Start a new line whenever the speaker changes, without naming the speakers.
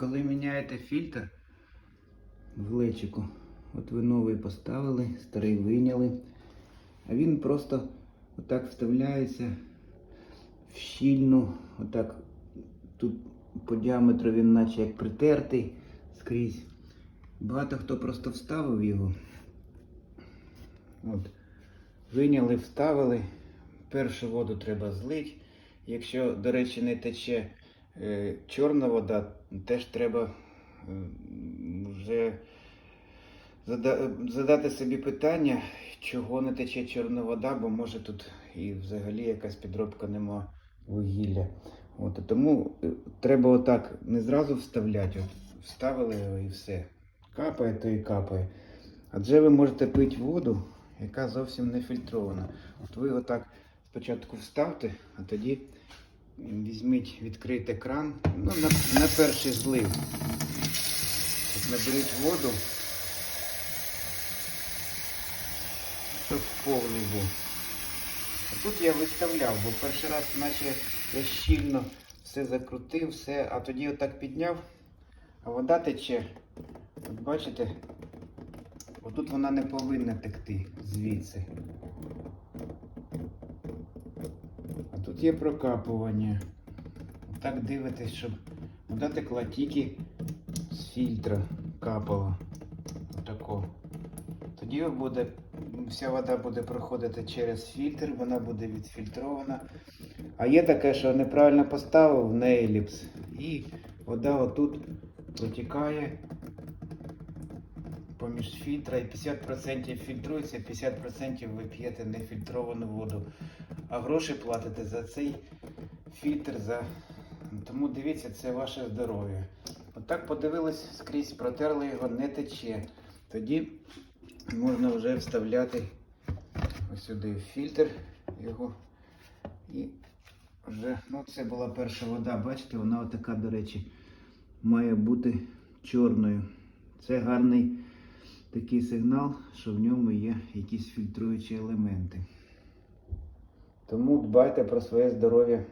коли міняєте фільтр в лечику, от ви новий поставили, старий вийняли, а він просто отак вставляється в щільну, отак тут по діаметру він наче як притертий скрізь. Багато хто просто вставив його. От. Виняли, вставили. Першу воду треба злити. Якщо, до речі, не тече чорна вода, теж треба е, вже задати собі питання, чого не тече чорна вода, бо може тут і взагалі якась підробка нема вугілля. От, тому е, треба отак не зразу вставляти. От, вставили його і все. Капає, то і капає. Адже ви можете пити воду, яка зовсім не фільтрована. От ви отак спочатку вставте, а тоді візьміть, відкрийте кран ну, на, на перший злив. От наберіть воду, щоб повний був. А тут я виставляв, бо перший раз наче я щільно все закрутив, все, а тоді отак підняв, а вода тече. От бачите, отут вона не повинна текти звідси. Тут є прокапування. Так дивитесь, щоб вода текла тільки з фільтра капала. Отако. Тоді буде, вся вода буде проходити через фільтр, вона буде відфільтрована. А є таке, що неправильно поставив на еліпс. І вода отут протікає поміж фільтра і 50% фільтрується, 50% ви п'єте нефільтровану воду. А гроші платите за цей фільтр. За... Тому дивіться, це ваше здоров'я. Отак подивились скрізь, протерли його, не тече. Тоді можна вже вставляти ось сюди фільтр його. І вже, ну це була перша вода, бачите, вона отака, до речі, має бути чорною. Це гарний такий сигнал, що в ньому є якісь фільтруючі елементи. Тому дбайте про своє здоров'я